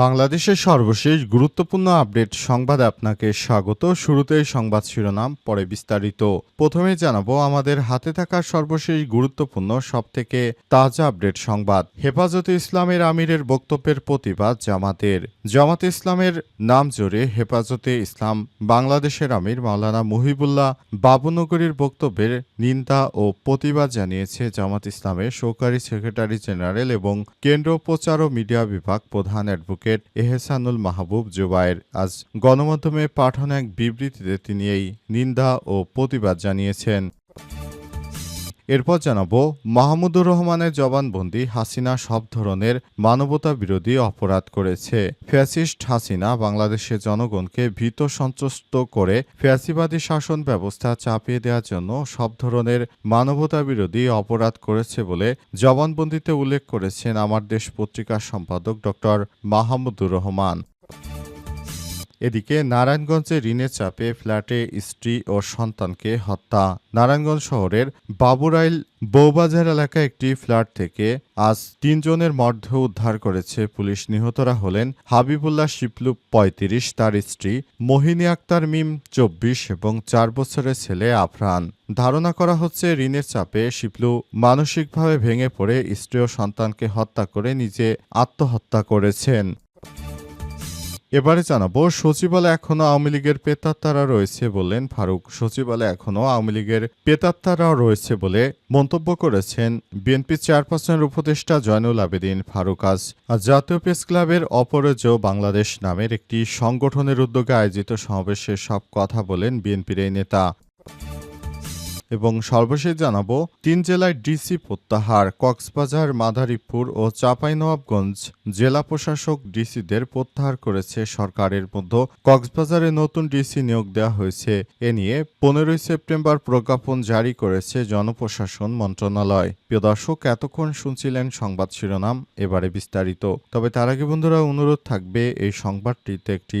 বাংলাদেশের সর্বশেষ গুরুত্বপূর্ণ আপডেট সংবাদে আপনাকে স্বাগত। শুরুতেই সংবাদ শিরোনাম, পরে বিস্তারিত। প্রথমে জানাব, আমাদের হাতে থাকা সর্বশেষ গুরুত্বপূর্ণ, সবথেকে তাজা আপডেট সংবাদ। হেফাজতে ইসলামের আমিরের বক্তব্যের প্রতিবাদ জামাতের। জামাতে ইসলামের নাম জোরে হেফাজতে ইসলাম, বাংলাদেশের আমির মাওলানা মুহিবুল্লাহ বাবুনগরীর বক্তব্যের নিন্দা ও প্রতিবাদ জানিয়েছে জামাত ইসলামের সহকারী সেক্রেটারি জেনারেল এবং কেন্দ্র প্রচার ও মিডিয়া বিভাগ প্রধান অ্যাডভোকেট এহসানুল মাহবুব জুবায়ের আজ গণমাধ্যমে পাঠানো এক বিবৃতিতে তিনি এই নিন্দা ও প্রতিবাদ জানিয়েছেন। এরপর জানাব, মাহমুদুর রহমানের জবানবন্দি হাসিনা সব ধরনের মানবতা বিরোধী অপরাধ করেছে। ফ্যাসিস্ট হাসিনা বাংলাদেশের জনগণকে ভীত সন্ত্রস্ত করে ফ্যাসিবাদী শাসন ব্যবস্থা চাপিয়ে দেওয়ার জন্য সব ধরনের মানবতা বিরোধী অপরাধ করেছে বলে জবানবন্দিতে উল্লেখ করেছেন আমার দেশ পত্রিকার সম্পাদক ডক্টর মাহমুদুর রহমান। এদিকে নারায়ণগঞ্জে ঋণের চাপে ফ্ল্যাটে স্ত্রী ও সন্তানকে হত্যা। নারায়ণগঞ্জ শহরের বাবুরাইল বৌবাজার এলাকায় একটি ফ্ল্যাট থেকে আজ তিনজনের মর্ধ উদ্ধার করেছে পুলিশ। নিহতরা হলেন হাবিবুল্লাহ শিপলু পঁয়ত্রিশ, তার স্ত্রী মোহিনী আক্তার মিম চব্বিশ এবং চার বছরের ছেলে আফরান। ধারণা করা হচ্ছে ঋণের চাপে শিপলু মানসিকভাবে ভেঙে পড়ে স্ত্রী ও সন্তানকে হত্যা করে নিজে আত্মহত্যা করেছেন। এবারে জানাব, সচিবালয় এখনও আওয়ামী লীগের পেতাত্তারা রয়েছে বললেন ফারুক। সচিবালয় এখনও আওয়ামী লীগের পেতাত্তারা রয়েছে বলে মন্তব্য করেছেন বিএনপি চেয়ারপারসনের উপদেষ্টা জয়নুল আবেদিন ফারুক। আজ জাতীয় প্রেস ক্লাবের অপরজ বাংলাদেশ নামের একটি সংগঠনের উদ্যোগে আয়োজিত সমাবেশে সব কথা বলেন বিএনপির এই নেতা। এবং সর্বশেষ জানাব, তিন জেলায় ডিসি প্রত্যাহার, কক্সবাজার, মাদারীপুর ও চাঁপাইনবাবগঞ্জ জেলা প্রশাসক ডিসিদের প্রত্যাহার করেছে সরকারের মধ্যে। কক্সবাজারে নতুন ডিসি নিয়োগ দেওয়া হয়েছে। এ নিয়ে পনেরোই সেপ্টেম্বর প্রজ্ঞাপন জারি করেছে জনপ্রশাসন মন্ত্রণালয়। প্রিয় দর্শক, এতক্ষণ শুনছিলেন সংবাদ শিরোনাম, এবারে বিস্তারিত। তবে তার আগে বন্ধুরা, অনুরোধ থাকবে, এই সংবাদটিতে একটি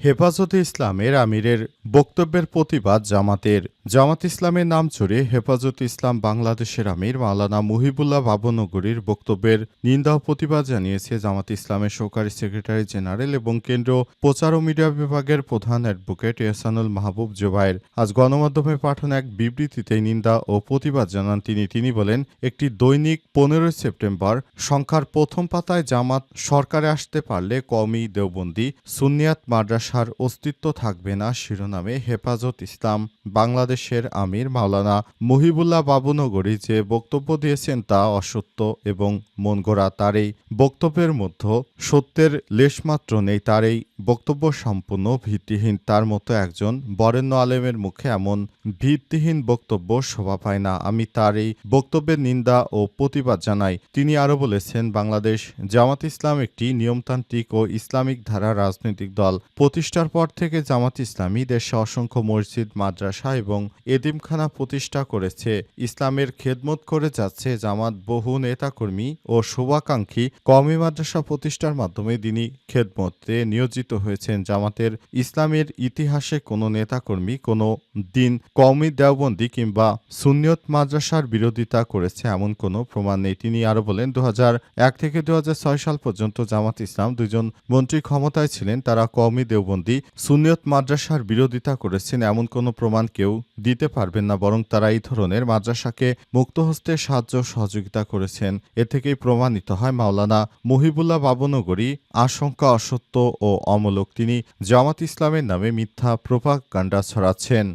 হেফাজতে ইসলামের আমিরের বক্তব্যের প্রতিবাদ জামাতের। জামাত ইসলামের নাম চড়ে হেফাজতে ইসলাম বাংলাদেশের আমির মাওলানা মুহিবুল্লাহ বাবনগরীর বক্তব্যের নিন্দা প্রতিবাদ জানিয়েছে জামাত ইসলামের সহকারী সেক্রেটারি জেনারেল এবং কেন্দ্র প্রচার ও মিডিয়া বিভাগের প্রধান অ্যাডভোকেট এহসানুল মাহবুব জোবায়ের আজ গণমাধ্যমে পাঠানো এক বিবৃতিতে নিন্দা ও প্রতিবাদ জানান তিনি। তিনি বলেন, একটি দৈনিক পনেরোই সেপ্টেম্বর সংখ্যার প্রথম পাতায় জামাত সরকারে আসতে পারলে কমই দেওবন্দি সুনিয়াত মাদ্রাসার অস্তিত্ব থাকবে না শিরোনামে হেফাজত ইসলাম। বাংলাদেশের আমির মাওলানা মুহিবুল্লাহ বাবুনগরী যে বক্তব্য দিয়েছেন তা অসত্য এবং মনগড়া তার এই বক্তব্যের মধ্যে সত্যের লেশমাত্র নেই তার এই বক্তব্য সম্পূর্ণ ভিত্তিহীন, তার মতো একজন বরেণ্য আলেমের মুখে এমন ভিত্তিহীন বক্তব্য শোভা পায় না। আমি তার এই বক্তব্যের নিন্দা ও প্রতিবাদ জানাই। তিনি আরও বলেছেন, বাংলাদেশ জামাত ইসলাম একটি নিয়মতান্ত্রিক ও ইসলামিক ধারা রাজনৈতিক দল। প্রতিষ্ঠার পর থেকে জামাত ইসলামী দেশে অসংখ্য মসজিদ, মাদ্রাসা এবং এদিমখানা প্রতিষ্ঠা করেছে। ইসলামের খেদমত করে যাচ্ছে জামাত বহু নেতাকর্মী ও শুভাকাঙ্ক্ষী কওমি মাদ্রাসা প্রতিষ্ঠার মাধ্যমে তিনি খেদমতে নিয়োজিত হয়েছেন। জামাতের ইসলামের ইতিহাসে কোনো নেতাকর্মী, কোনো দিন কওমি দেওবন্দি কিংবা সুনিয়ত মাদ্রাসার বিরোধিতা করেছে এমন কোনো প্রমাণ নেই। তিনি আরও বলেন দু এক থেকে দু হাজার ছয় সাল পর্যন্ত জামাত ইসলাম দুজন মন্ত্রী ক্ষমতায় ছিলেন। তারা কওমি দেওবন্দি সুনিয়ত মাদ্রাসার বিরোধিতা করেছেন এমন কোনো প্রমাণ কেউ দিতে পারবেন না, বরং তারা এই ধরনের মাদ্রাসাকে মুক্তহস্তে সাহায্য সহযোগিতা করেছেন। এ থেকেই প্রমাণিত হয়, মাওলানা মহিবুল্লাহ বাবনগরী আশঙ্কা, অসত্য ও অমূলক তিনি জামাত ইসলামের নামে মিথ্যা প্রোপাগান্ডা ছড়াচ্ছেন।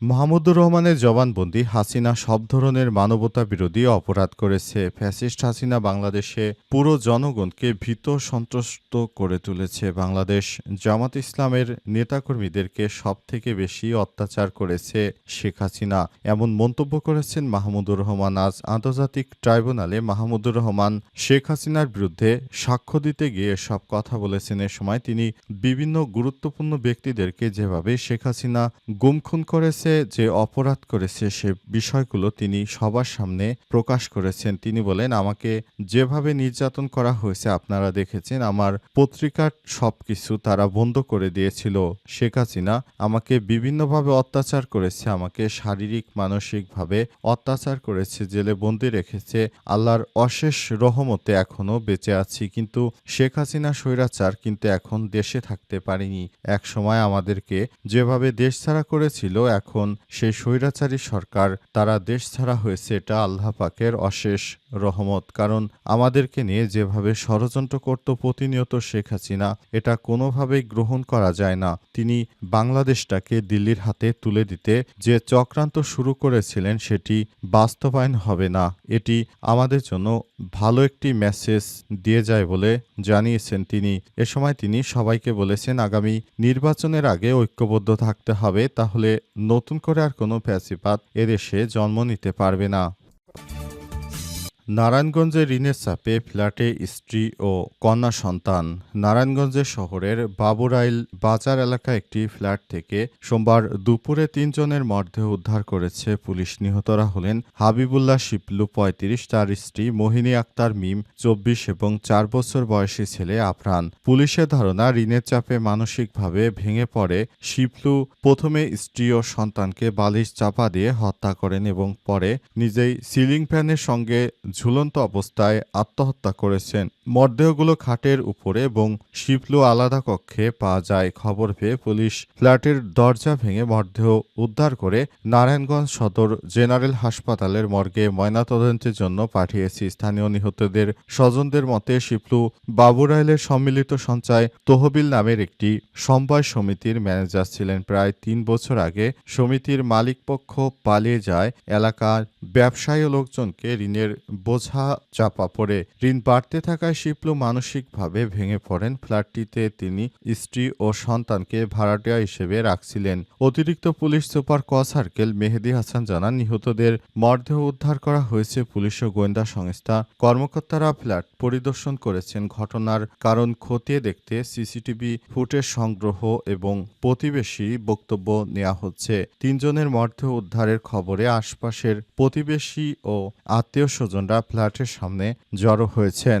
মাহমুদুর রহমানের জবানবন্দি হাসিনা সব ধরনের মানবতা বিরোধী অপরাধ করেছে। ফ্যাসিস্ট হাসিনা বাংলাদেশে পুরো জনগণকে ভীত সন্ত্রস্ত করে তুলেছে। বাংলাদেশ জামাত ইসলামের নেতাকর্মীদেরকে সব থেকে বেশি অত্যাচার করেছে শেখ হাসিনা। এমন মন্তব্য করেছেন মাহমুদুর রহমান। আজ আন্তর্জাতিক ট্রাইব্যুনালে মাহমুদুর রহমান শেখ হাসিনার বিরুদ্ধে সাক্ষ্য দিতে গিয়ে সব কথা বলেছেন। এ সময় তিনি বিভিন্ন গুরুত্বপূর্ণ ব্যক্তিদেরকে যেভাবে শেখ হাসিনা গুমখুন করেছে যে অপরাধ করেছে সে বিষয়গুলো তিনি সবার সামনে প্রকাশ করেছেন। তিনি বলেন, আমাকে যেভাবে নির্যাতন করা হয়েছে, আপনারা দেখেছেন, আমার পত্রিকার সবকিছু তারা বন্ধ করে দিয়েছিল শেখ হাসিনা। আমাকে বিভিন্নভাবে অত্যাচার করেছে, আমাকে শারীরিক, মানসিকভাবে অত্যাচার করেছে, জেলে বন্দি রেখেছে, আল্লাহর অশেষ রহমতে এখনও বেঁচে আছি। কিন্তু শেখ হাসিনা স্বৈরাচার কিন্তু এখন দেশে থাকতে পারিনি। এক সময় আমাদেরকে যেভাবে দেশ ছাড়া করেছিল, এখন সেই স্বৈরাচারী সরকার, তারা দেশ ছাড়া হয়েছে, এটা আল্লাহ পাকের অশেষ রহমত। কারণ আমাদেরকে নিয়ে যেভাবে ষড়যন্ত্র করত প্রতিনিয়ত শেখ হাসিনা, এটা কোনোভাবেই গ্রহণ করা যায় না। তিনি বাংলাদেশটাকে দিল্লির হাতে তুলে দিতে যে চক্রান্ত শুরু করেছিলেন, সেটি বাস্তবায়ন হবে না। এটি আমাদের জন্য ভালো একটি মেসেজ দিয়ে যায় বলে জানিয়েছেন তিনি। এ সময় তিনি সবাইকে বলেছেন, আগামী নির্বাচনের আগে ঐক্যবদ্ধ থাকতে হবে, তাহলে নতুন করে আর কোনো প্যাসিপাত এদেশে জন্ম নিতে পারবে না। নারায়ণগঞ্জে ঋণের চাপে ফ্ল্যাটে স্ত্রী ও কন্যা সন্তান। নারায়ণগঞ্জে শহরের বাবুরাইল বাজার এলাকা একটি ফ্ল্যাট থেকে সোমবার দুপুরে তিনজনের মরদেহ উদ্ধার করেছে পুলিশ। নিহতরা হলেন হাবিবুল্লাহ শিপলু পঁয়ত্রিশ, তার স্ত্রী মোহিনী আক্তার মিম, চব্বিশ এবং চার বছর বয়সী ছেলে আফরান। পুলিশের ধারণা, ঋণের চাপে মানসিকভাবে ভেঙে পড়ে শিপলু প্রথমে স্ত্রী ও সন্তানকে বালিশ চাপা দিয়ে হত্যা করেন এবং পরে নিজেই সিলিং ফ্যানের সঙ্গে ঝুলন্ত অবস্থায় আত্মহত্যা করেছেন। মরদেহগুলো খাটের উপরে এবং শিপলু আলাদা কক্ষে পাওয়া যায়। খবর পেয়ে পুলিশ ফ্ল্যাটের দরজা ভেঙে মরদেহ উদ্ধার করে নারায়ণগঞ্জ সদর জেনারেল হাসপাতালের মর্গে ময়নাতদন্তের জন্য পাঠিয়েছি। স্থানীয় নিহতদের স্বজনদের মতে শিপলু বাবুরাইলের সম্মিলিত সঞ্চয় তহবিল নামের একটি সমবায় সমিতির ম্যানেজার ছিলেন। প্রায় তিন বছর আগে সমিতির মালিকপক্ষ পালিয়ে যায়। এলাকার ব্যবসায়ী লোকজনকে ঋণের বোঝা চাপা পড়ে। ঋণ বাড়তে থাকায় শিপলু মানসিকভাবে ভেঙে পড়েন। ফ্ল্যাটটিতে তিনি স্ত্রী ও সন্তানকে ভাড়াটিয়া হিসেবে রাখছিলেন। অতিরিক্ত পুলিশ সুপার ক সার্কেল মেহেদি হাসান জানান, নিহতদের মরদেহ উদ্ধার করা হয়েছে পুলিশ ও গোয়েন্দা সংস্থা। কর্মকর্তারা ফ্ল্যাট পরিদর্শন করেছেন। ঘটনার কারণ খতিয়ে দেখতে সিসিটিভি ফুটেজ সংগ্রহ এবং প্রতিবেশী বক্তব্য নেওয়া হচ্ছে। তিনজনের মরদেহ উদ্ধারের খবরে আশপাশের প্রতিবেশী ও আত্মীয় স্বজনরা ফ্ল্যাটের সামনে জড়ো হয়েছেন।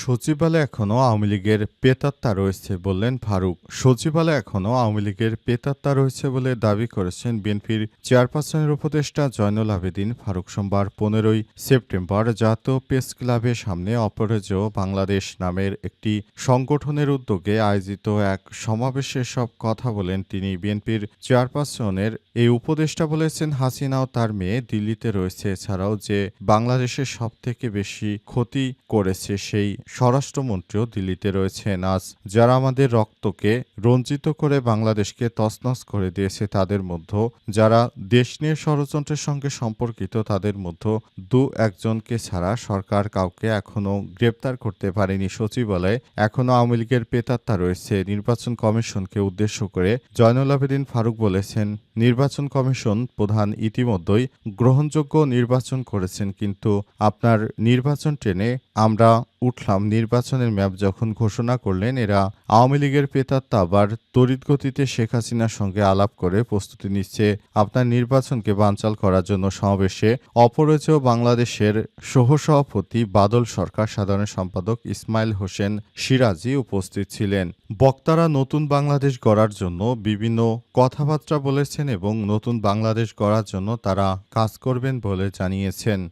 সচিবালয়ে এখনও আওয়ামী লীগের পেতাত্তা রয়েছে বললেন ফারুক। সচিবালয়ে এখনও আওয়ামী লীগের পেতাত্তা রয়েছে বলে দাবি করেছেন বিএনপির চেয়ারপারসনের উপদেষ্টা জয়নুল আবেদিন। ফারুক, সোমবার পনেরোই সেপ্টেম্বর জাতীয় প্রেস ক্লাবের সামনে অপরাজেয় বাংলাদেশ নামের একটি সংগঠনের উদ্যোগে আয়োজিত এক সমাবেশে সব কথা বলেন তিনি। বিএনপির চেয়ারপারসনের এই উপদেষ্টা বলেছেন, হাসিনা ও তার মেয়ে দিল্লিতে রয়েছে। এছাড়াও যে বাংলাদেশের সব থেকে বেশি ক্ষতি করেছে, সেই স্বরাষ্ট্রমন্ত্রীও দিল্লিতে রয়েছেন। আজ যারা আমাদের রক্তকে রঞ্জিত করে বাংলাদেশকে তছনছ করে দিয়েছে, তাদের মধ্যে যারা দেশ নিয়ে ষড়যন্ত্রের সঙ্গে সম্পর্কিত, তাদের মধ্যে দু একজনকে ছাড়া সরকার কাউকে এখনও গ্রেপ্তার করতে পারেনি। সচিবালয়ে এখনও আওয়ামী লীগের পেতাত্তা রয়েছে। নির্বাচন কমিশনকে উদ্দেশ্য করে জয়নুল আবেদিন ফারুক বলেছেন, নির্বাচন কমিশন প্রধান ইতিমধ্যেই গ্রহণযোগ্য নির্বাচন করেছেন, কিন্তু আপনার নির্বাচন টেনে আমরা উঠলাম। নির্বাচনের ম্যাপ যখন ঘোষণা করলেন, এরা আওয়ামী লীগের পেতাত্তা আবার তড়িৎ গতিতে শেখ হাসিনার সঙ্গে আলাপ করে প্রস্তুতি নিচ্ছে। আপনার নির্বাচনকে বানচাল করার জন্য সমাবেশে অপরাজেয় বাংলাদেশের সহসভাপতি বাদল সরকার, সাধারণ সম্পাদক ইসমাইল হোসেন সিরাজি উপস্থিত ছিলেন। বক্তারা নতুন বাংলাদেশ গড়ার জন্য বিভিন্ন কথাবার্তা বলেছেন এবং নতুন বাংলাদেশ গড়ার জন্য তারা কাজ করবেন বলে জানিয়েছেন।